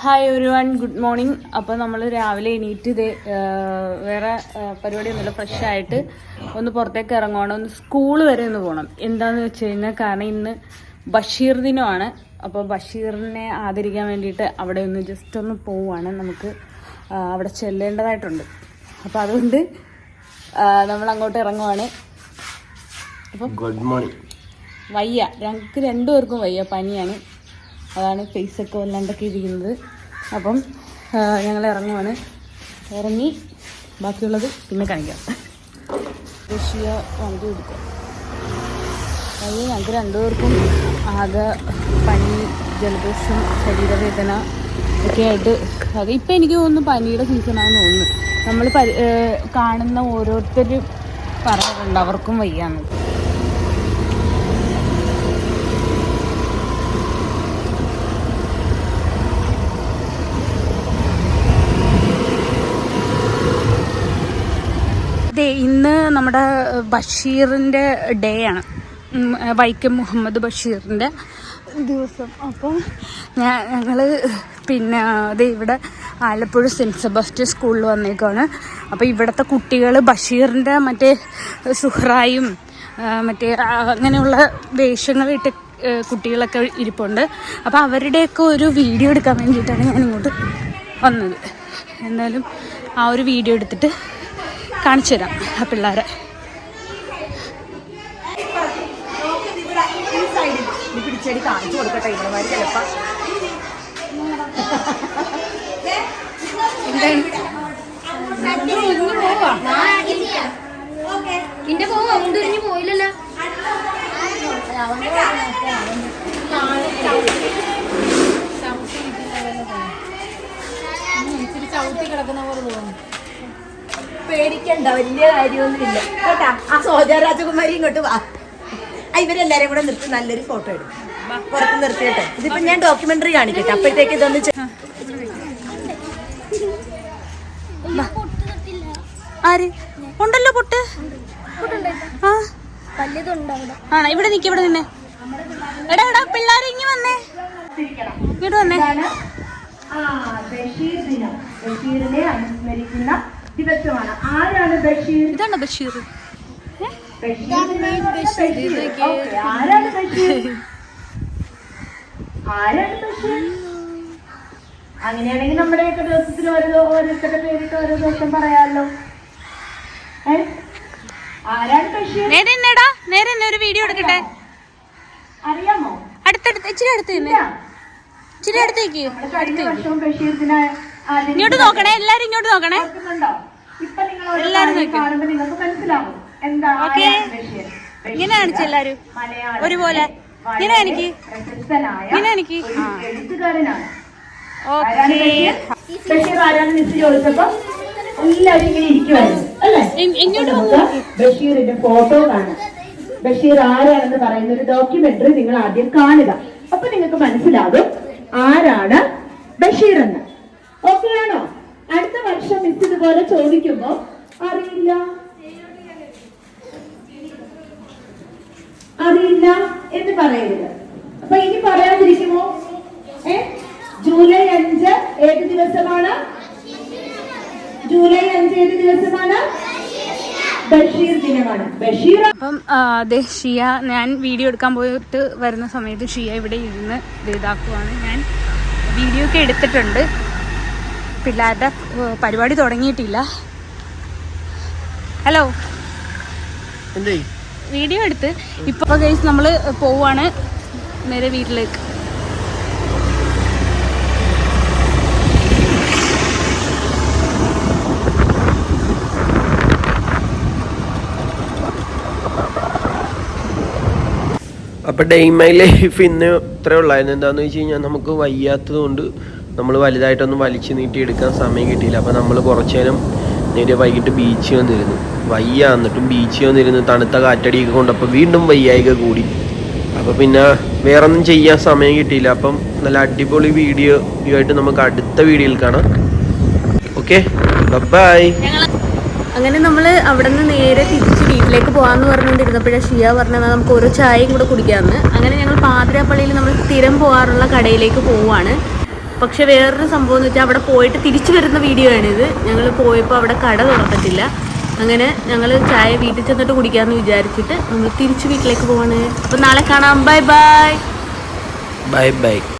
Hi ഒരു one good morning അപ്പോൾ നമ്മൾ രാവിലെ എണീറ്റ് ഇത് വേറെ പരിപാടി പരിപാടിയൊന്നുമില്ല ഫ്രഷ് ആയിട്ട് ഒന്ന് പുറത്തേക്ക് ഇറങ്ങണം ഒന്ന് സ്കൂൾ വരെ ഒന്ന് പോകണം എന്താണെന്ന് വെച്ച് കഴിഞ്ഞാൽ കാരണം ഇന്ന് ബഷീർ ദിനമാണ്. അപ്പോൾ ബഷീറിനെ ആദരിക്കാൻ വേണ്ടിയിട്ട് അവിടെ ഒന്ന് ജസ്റ്റ് ഒന്ന് പോവുകയാണ് നമുക്ക് അവിടെ ചെല്ലേണ്ടതായിട്ടുണ്ട്. അപ്പോൾ അതുകൊണ്ട് നമ്മൾ അങ്ങോട്ട് ഇറങ്ങുവാണ്. അപ്പം ഗുഡ് മോർണിംഗ് വയ്യ. ഞങ്ങൾക്ക് രണ്ടുപേർക്കും വയ്യ. പനിയാണ്. അതാണ് ഫേസൊക്കെ വല്ലാണ്ടൊക്കെ ഇരിക്കുന്നത്. അപ്പം ഞങ്ങൾ ഇറങ്ങുവാണ്. ഇറങ്ങി ബാക്കിയുള്ളത് പിന്നെ കാണിക്കാം. ഋഷിയ വണ്ടി കൊടുക്കും അത് ഞങ്ങൾക്ക് രണ്ടുപേർക്കും ആകെ പനി ജലദോഷം ശരീരവേദന ഒക്കെ ആയിട്ട് അത് ഇപ്പം എനിക്ക് തോന്നുന്നു പനിയുടെ സീസണാണെന്ന് തോന്നുന്നു. നമ്മൾ കാണുന്ന ഓരോരുത്തരും പറഞ്ഞിട്ടുണ്ട് അവർക്കും വയ്യാന്ന് ദേ ഇന്ന് നമ്മുടെ ബഷീറിന്റെ ഡേ ആണ്. വൈക്കം മുഹമ്മദ് ബഷീറിന്റെ ദിവസം. അപ്പോൾ ഞാൻ ഞങ്ങൾ പിന്നെ അത് ഇവിടെ ആലപ്പുഴ സെന്റ് സെബാസ്റ്റ്യൻ സ്കൂളിൽ വന്നേക്കാണ്. അപ്പോൾ ഇവിടുത്തെ കുട്ടികൾ ബഷീറിന്റെ മറ്റേ സുഹ്റായും മറ്റേ അങ്ങനെയുള്ള വേഷങ്ങളിട്ട് കുട്ടികളൊക്കെ ഇരിപ്പുണ്ട്. അപ്പോൾ അവരുടെയൊക്കെ ഒരു വീഡിയോ എടുക്കാൻ വേണ്ടിയിട്ടാണ് ഞാൻ ഇങ്ങോട്ട് വന്നത്. എന്തായാലും ആ ഒരു വീഡിയോ എടുത്തിട്ട് കാണിച്ചു തരാം ആ പിള്ളേരെ. പിടിച്ചടി കാണിച്ചു കൊടുക്കട്ടെ ചിലപ്പോ പോവാ പോയില്ലല്ലോ പേടിക്കണ്ട വലിയ കാര്യമൊന്നുമില്ല. കേട്ടാ? ആ സോജ രാജകുമാരി ഇങ്ങോട്ട് വാ. ആ, ഇവരെല്ലാരും കൂടെ നിർത്തി നല്ലൊരു ഫോട്ടോ എടുക്കും. പുറത്ത് നിർത്തിയിട്ട്. ഇതിപ്പോ ഞാൻ ഡോക്യുമെന്ററി കാണിക്കട്ടെ. അപ്പോഴത്തേക്ക് ഇതൊന്ന് ആര്? ഉണ്ടല്ലോ പൊട്ട്. ആണോ ഇവിടെ നിക്ക് ഇവിടെ നിന്നെ. എടാ എടാ പിള്ളേരെ ഇങ്ങി വന്നേ. ഇങ്ങോട്ട് വന്നേ. ബഷീർ ദിനം ബഷീറിനെ അനുസ്മരിക്കുന്ന ദിവസമാണ്. ആരാണ് ബഷീർ? ഇതാണ് ബഷീർ. ആരാണ് ബഷീർ? ആരാണ് ബഷീർ? അങ്ങനെയാണെങ്കിൽ നമ്മുടെയൊക്കെ ദിവസത്തിൽ ഓരോ ഓരോരുത്തരുടെ പേരിട്ട് ഓരോ ദിവസം പറയാമല്ലോ ആരാണ് ബഷീർ? നേരെ എന്നെടാ നേരെ എന്നെ ഒരു വീഡിയോ എടുക്കട്ടെ. അറിയാമോ? അടുത്തടുത്ത് ഇച്ചിരി അടുത്ത് ഇച്ചിരി അടുത്തേക്ക്. ഇങ്ങോട്ട് നോക്കണേ. എല്ലാരും ഇങ്ങോട്ട് നോക്കണേ. ഇപ്പൊ നിങ്ങൾ ഒരു എല്ലാരും കാണുമ്പോ നിങ്ങൾക്ക് മനസ്സിലാവും. എന്താ ഇങ്ങനെ കാണിച്ചു എല്ലാരും ഒരുപോലെ. ഇങ്ങനെ എനിക്ക് ഇങ്ങനെ എനിക്ക് എഴുത്തുകാരനാണ്. ബഷീറിന്റെ ഫോട്ടോ കാണാം. ബഷീർ ആരാണെന്ന് പറയുന്ന ഒരു ഡോക്യുമെന്ററി നിങ്ങൾ ആദ്യം കാണുക. അപ്പൊ നിങ്ങൾക്ക് മനസ്സിലാകും ആരാണ് ബഷീർ എന്ന്. ഓക്കെ ആണോ? അടുത്ത വർഷം മിസ് ഇതുപോലെ ചോദിക്കുമ്പോ അറിയില്ല. അറിയില്ല എന്ന് പറയരുത്. അപ്പൊ ഇനി പറയാതിരിക്കുമോ? ഏ? ജൂലൈ അഞ്ച് ഏത് ദിവസമാണ്? ജൂലൈ അഞ്ച് ഏത് ദിവസമാണ്? അപ്പം അതെ ഷിയ ഞാൻ വീഡിയോ എടുക്കാൻ പോയിട്ട് വരുന്ന സമയത്ത് ഷിയ ഇവിടെ ഇരുന്ന് ഇത് ഇതാക്കുവാണ്. ഞാൻ വീഡിയോ ഒക്കെ എടുത്തിട്ടുണ്ട്. പിള്ളേരുടെ പരിപാടി തുടങ്ങിയിട്ടില്ല. ഹലോ? വീഡിയോ എടുത്ത്. ഇപ്പൊ ഗൈസ് നമ്മൾ പോവാണ് നേരെ വീട്ടിലേക്ക്. അപ്പൊ ഡേ മൈ ലൈഫ് ഇന്ന് ഇത്രേ ഉള്ളായിരുന്നു. എന്താന്ന് വെച്ച് കഴിഞ്ഞാൽ നമുക്ക് വയ്യാത്തത് കൊണ്ട് നമ്മൾ വലുതായിട്ടൊന്നും വലിച്ചു നീട്ടി എടുക്കാൻ സമയം കിട്ടിയില്ല. അപ്പോൾ നമ്മൾ കുറച്ച് നേരം നേരെ വൈകിട്ട് ബീച്ച് വന്നിരുന്നു. വയ്യ എന്നിട്ടും ബീച്ച് വന്നിരുന്ന് തണുത്ത കാറ്റടിയൊക്കെ കൊണ്ടപ്പോൾ വീണ്ടും വയ്യായിക കൂടി. അപ്പോൾ പിന്നെ വേറൊന്നും ചെയ്യാൻ സമയം കിട്ടിയില്ല. അപ്പം നല്ല അടിപൊളി വീഡിയോ ആയിട്ട് നമുക്ക് അടുത്ത വീഡിയോയിൽ കാണാം. ഓക്കെ ബൈ അങ്ങനെ നമ്മൾ അവിടെ നിന്ന് നേരെ തിരിച്ച് വീട്ടിലേക്ക് പോകാമെന്ന് പറഞ്ഞുകൊണ്ടിരുന്നപ്പോഴാണ് ഷിയ പറഞ്ഞത് നമുക്ക് ഓരോ ചായയും കൂടെ കുടിക്കാമെന്ന് അങ്ങനെ ഞങ്ങൾ പാതിരാപ്പള്ളിയിൽ നമ്മൾ സ്ഥിരം പോകാറുള്ള കടയിലേക്ക് പോവുകയാണ് പക്ഷെ വേറൊരു സംഭവം എന്ന് വെച്ചാൽ അവിടെ പോയിട്ട് തിരിച്ചു വരുന്ന വീഡിയോ ആണിത്. ഞങ്ങൾ പോയപ്പോൾ അവിടെ കട തുറന്നിട്ടില്ല. അങ്ങനെ ഞങ്ങൾ ചായ വീട്ടിൽ ചെന്നിട്ട് കുടിക്കാമെന്ന് വിചാരിച്ചിട്ട് നമ്മൾ തിരിച്ചു വീട്ടിലേക്ക് പോവാണ്. അപ്പം നാളെ കാണാം. Bye bye. Bye bye.